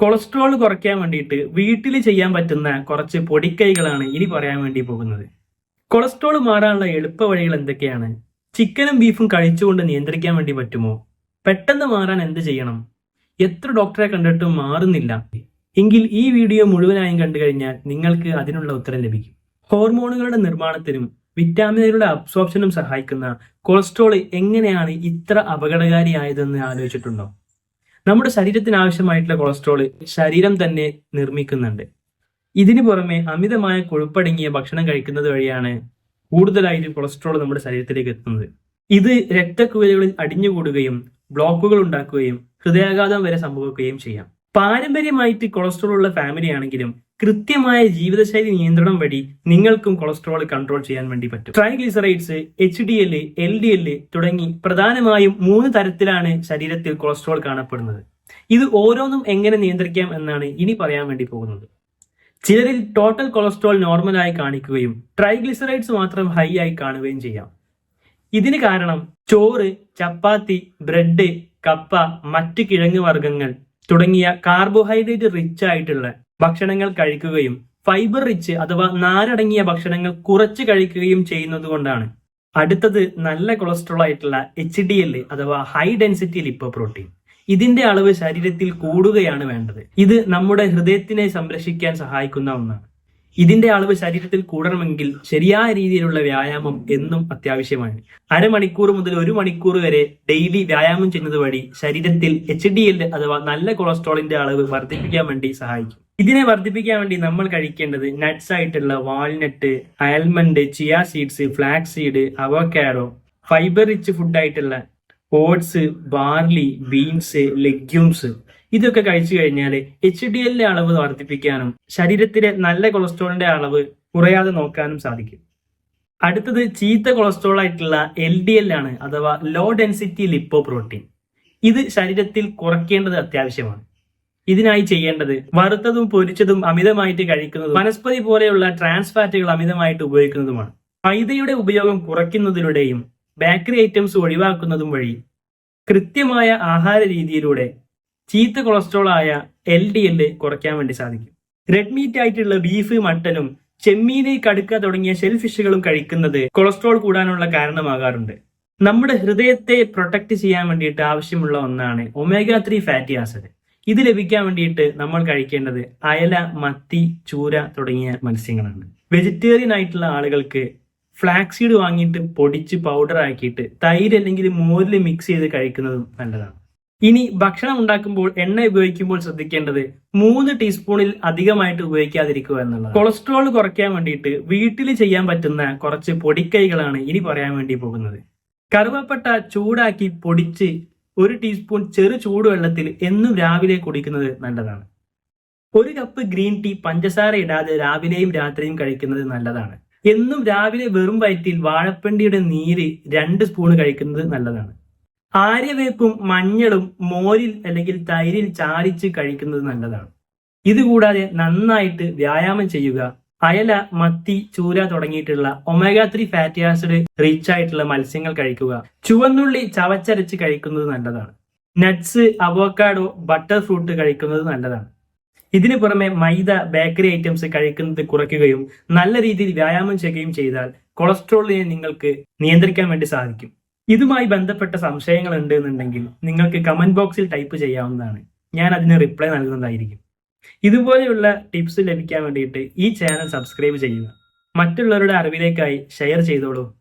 Cholesterol കുറയ്ക്കാൻ വേണ്ടിയിട്ട് വീട്ടിൽ ചെയ്യാൻ പറ്റുന്ന കുറച്ച് പൊടിക്കൈകളാണ് ഇനി പറയാൻ വേണ്ടി പോകുന്നത്. കൊളസ്ട്രോൾ മാറാനുള്ള എളുപ്പ വഴികൾ എന്തൊക്കെയാണ്? ചിക്കനും ബീഫും കഴിച്ചുകൊണ്ട് നിയന്ത്രിക്കാൻ വേണ്ടി പറ്റുമോ? പെട്ടെന്ന് മാറാൻ എന്ത് ചെയ്യണം? എത്ര ഡോക്ടറെ കണ്ടിട്ടും മാറുന്നില്ല. എങ്കിൽ ഈ വീഡിയോ മുഴുവനായും കണ്ടു കഴിഞ്ഞാൽ നിങ്ങൾക്ക് അതിനുള്ള ഉത്തരം ലഭിക്കും. ഹോർമോണുകളുടെ നിർമ്മാണത്തിനും വിറ്റാമിനുകളുടെ അബ്സോർപ്ഷനും സഹായിക്കുന്ന കൊളസ്ട്രോൾ എങ്ങനെയാണ് ഇത്ര അപകടകാരിയായതെന്ന് ആലോചിച്ചിട്ടുണ്ടോ? നമ്മുടെ ശരീരത്തിന് ആവശ്യമായിട്ടുള്ള കൊളസ്ട്രോൾ ശരീരം തന്നെ നിർമ്മിക്കുന്നുണ്ട്. ഇതിനു പുറമെ അമിതമായ കൊഴുപ്പടങ്ങിയ ഭക്ഷണം കഴിക്കുന്നത് വഴിയാണ് കൂടുതലായിട്ട് കൊളസ്ട്രോൾ നമ്മുടെ ശരീരത്തിലേക്ക് എത്തുന്നത്. ഇത് രക്തക്കുഴലുകളിൽ അടിഞ്ഞുകൂടുകയും ബ്ലോക്കുകൾ ഉണ്ടാക്കുകയും ഹൃദയാഘാതം വരെ സംഭവിക്കുകയും ചെയ്യാം. പാരമ്പര്യമായിട്ട് കൊളസ്ട്രോൾ ഉള്ള ഫാമിലി ആണെങ്കിലും കൃത്യമായ ജീവിതശൈലി നിയന്ത്രണം വഴി നിങ്ങൾക്കും കൊളസ്ട്രോൾ കൺട്രോൾ ചെയ്യാൻ വേണ്ടി പറ്റും. Triglycerides H D L L D L തുടങ്ങി പ്രധാനമായും മൂന്ന് തരത്തിലാണ് ശരീരത്തിൽ കൊളസ്ട്രോൾ കാണപ്പെടുന്നത്. ഇത് ഓരോന്നും എങ്ങനെ നിയന്ത്രിക്കാം എന്നാണ് ഇനി പറയാൻ വേണ്ടി പോകുന്നത്. ചിലരിൽ ടോട്ടൽ കൊളസ്ട്രോൾ നോർമലായി കാണിക്കുകയും ട്രൈഗ്ലിസറൈഡ്സ് മാത്രം ഹൈ ആയി കാണുകയും ചെയ്യാം. ഇതിന് കാരണം ചോറ് ചപ്പാത്തി ബ്രെഡ് കപ്പ മറ്റ് കിഴങ്ങ് വർഗങ്ങൾ തുടങ്ങിയ കാർബോഹൈഡ്രേറ്റ് റിച്ച് ആയിട്ടുള്ള ഭക്ഷണങ്ങൾ കഴിക്കുകയും ഫൈബർ റിച്ച് അഥവാ നാരടങ്ങിയ ഭക്ഷണങ്ങൾ കുറച്ച് കഴിക്കുകയും ചെയ്യുന്നത് കൊണ്ടാണ്. അടുത്തത് നല്ല കൊളസ്ട്രോൾ ആയിട്ടുള്ള എച്ച് ഡി എൽ അഥവാ ഹൈ ഡെൻസിറ്റി ലിപ്പോ പ്രോട്ടീൻ ഇതിന്റെ അളവ് ശരീരത്തിൽ കൂടുകയാണ് വേണ്ടത്. ഇത് നമ്മുടെ ഹൃദയത്തിനെ സംരക്ഷിക്കാൻ സഹായിക്കുന്ന ഒന്നാണ്. ഇതിന്റെ അളവ് ശരീരത്തിൽ കൂടണമെങ്കിൽ ശരിയായ രീതിയിലുള്ള വ്യായാമം എന്നും അത്യാവശ്യമാണ്. അരമണിക്കൂർ മുതൽ ഒരു മണിക്കൂർ വരെ ഡെയിലി വ്യായാമം ചെയ്യുന്നത് വഴി ശരീരത്തിൽ എച്ച് ഡി എൽ അഥവാ നല്ല കൊളസ്ട്രോളിന്റെ അളവ് വർദ്ധിപ്പിക്കാൻ വേണ്ടി സഹായിക്കും. ഇതിനെ വർദ്ധിപ്പിക്കാൻ വേണ്ടി നമ്മൾ കഴിക്കേണ്ടത് നട്ട്സ് ആയിട്ടുള്ള walnut almond chia seeds flax seed avocado fibre rich food ആയിട്ടുള്ള ഓട്സ് ബാർലി ബീൻസ് ലെഗ്യൂംസ് ഇതൊക്കെ കഴിച്ചു കഴിഞ്ഞാൽ എച്ച് ഡി എല്ലിന്റെ അളവ് വർദ്ധിപ്പിക്കാനും ശരീരത്തിലെ നല്ല കൊളസ്ട്രോളിന്റെ അളവ് കുറയാതെ നോക്കാനും സാധിക്കും. അടുത്തത് ചീത്ത കൊളസ്ട്രോൾ ആയിട്ടുള്ള എൽ ഡി എൽ ആണ് അഥവാ ലോ ഡെൻസിറ്റി ലിപ്പോ പ്രോട്ടീൻ ഇത് ശരീരത്തിൽ കുറയ്ക്കേണ്ടത് അത്യാവശ്യമാണ്. ഇതിനായി ചെയ്യേണ്ടത് വറുത്തതും പൊരിച്ചതും അമിതമായിട്ട് കഴിക്കുന്നതും വനസ്പതി പോലെയുള്ള ട്രാൻസ് ഫാറ്റുകൾ അമിതമായിട്ട് ഉപയോഗിക്കുന്നതുമാണ്. മൈദയുടെ ഉപയോഗം കുറയ്ക്കുന്നതിലൂടെയും ബേക്കറി ഐറ്റംസ് ഒഴിവാക്കുന്നതും വഴി കൃത്യമായ ആഹാര രീതിയിലൂടെ ചീത്ത കൊളസ്ട്രോൾ ആയ എൽ ഡി എൽ കുറയ്ക്കാൻ വേണ്ടി സാധിക്കും. റെഡ് മീറ്റ് ആയിട്ടുള്ള ബീഫ് മട്ടനും ചെമ്മീനെ കടുക്ക തുടങ്ങിയ ഷെൽ ഫിഷുകളും കഴിക്കുന്നത് കൊളസ്ട്രോൾ കൂടാനുള്ള കാരണമാകാറുണ്ട്. നമ്മുടെ ഹൃദയത്തെ പ്രൊട്ടക്ട് ചെയ്യാൻ വേണ്ടിയിട്ട് ആവശ്യമുള്ള ഒന്നാണ് ഒമേഗ ത്രീ ഫാറ്റി ആസിഡ് ഇത് ലഭിക്കാൻ വേണ്ടിയിട്ട് നമ്മൾ കഴിക്കേണ്ടത് അയല മത്തി ചൂര തുടങ്ങിയ മത്സ്യങ്ങളാണ്. വെജിറ്റേറിയൻ ആയിട്ടുള്ള ആളുകൾക്ക് ഫ്ലാക്സീഡ് വാങ്ങിയിട്ട് പൊടിച്ച് പൗഡർ ആക്കിയിട്ട് തൈര് അല്ലെങ്കിൽ മോരിൽ മിക്സ് ചെയ്ത് കഴിക്കുന്നതും നല്ലതാണ്. ഇനി ഭക്ഷണം ഉണ്ടാക്കുമ്പോൾ എണ്ണ ഉപയോഗിക്കുമ്പോൾ ശ്രദ്ധിക്കേണ്ടത് മൂന്ന് ടീസ്പൂണിൽ അധികമായിട്ട് ഉപയോഗിക്കാതിരിക്കുക എന്നുള്ളത് കൊളസ്ട്രോൾ കുറയ്ക്കാൻ വേണ്ടിയിട്ട് വീട്ടിൽ ചെയ്യാൻ പറ്റുന്ന കുറച്ച് പൊടിക്കൈകളാണ് ഇനി പറയാൻ വേണ്ടി പോകുന്നത്. കറുവപ്പട്ട ചൂടാക്കി പൊടിച്ച് ഒരു ടീസ്പൂൺ ചെറു ചൂടുവെള്ളത്തിൽ എന്നും രാവിലെ കുടിക്കുന്നത് നല്ലതാണ്. ഒരു കപ്പ് ഗ്രീൻ ടീ പഞ്ചസാര ഇടാതെ രാവിലെയും രാത്രിയും കഴിക്കുന്നത് നല്ലതാണ്. എന്നും രാവിലെ വെറും വയറ്റിൽ വാഴപ്പണ്ടിയുടെ നീര് രണ്ട് സ്പൂൺ കഴിക്കുന്നത് നല്ലതാണ്. ആര്യവേപ്പും മഞ്ഞളും മോരിൽ അല്ലെങ്കിൽ തൈരിൽ ചാലിച്ച് കഴിക്കുന്നത് നല്ലതാണ്. ഇതുകൂടാതെ നന്നായിട്ട് വ്യായാമം ചെയ്യുക അയല മത്തി ചൂര തുടങ്ങിയിട്ടുള്ള omega three fatty acid rich ആയിട്ടുള്ള മത്സ്യങ്ങൾ കഴിക്കുക ചുവന്നുള്ളി ചവച്ചരച്ച് കഴിക്കുന്നത് നല്ലതാണ്. നട്ട്സ് അവോക്കാഡോ ബട്ടർ ഫ്രൂട്ട് കഴിക്കുന്നത് നല്ലതാണ്. ഇതിനു പുറമെ മൈദ ബേക്കറി ഐറ്റംസ് കഴിക്കുന്നത് കുറയ്ക്കുകയും നല്ല രീതിയിൽ വ്യായാമം ചെയ്യുകയും ചെയ്താൽ കൊളസ്ട്രോളിനെ നിങ്ങൾക്ക് നിയന്ത്രിക്കാൻ വേണ്ടി സാധിക്കും. ഇതുമായി ബന്ധപ്പെട്ട സംശയങ്ങൾ ഉണ്ട് എന്നുണ്ടെങ്കിൽ നിങ്ങൾക്ക് കമന്റ് ബോക്സിൽ ടൈപ്പ് ചെയ്യാവുന്നതാണ്. ഞാൻ അതിന് റിപ്ലൈ നൽകുന്നതായിരിക്കും. ഇതുപോലെയുള്ള ടിപ്സ് ലഭിക്കാൻ വേണ്ടിയിട്ട് ഈ ചാനൽ സബ്സ്ക്രൈബ് ചെയ്യുക. മറ്റുള്ളവരുടെ അറിവിലേക്കായി ഷെയർ ചെയ്തോളൂ.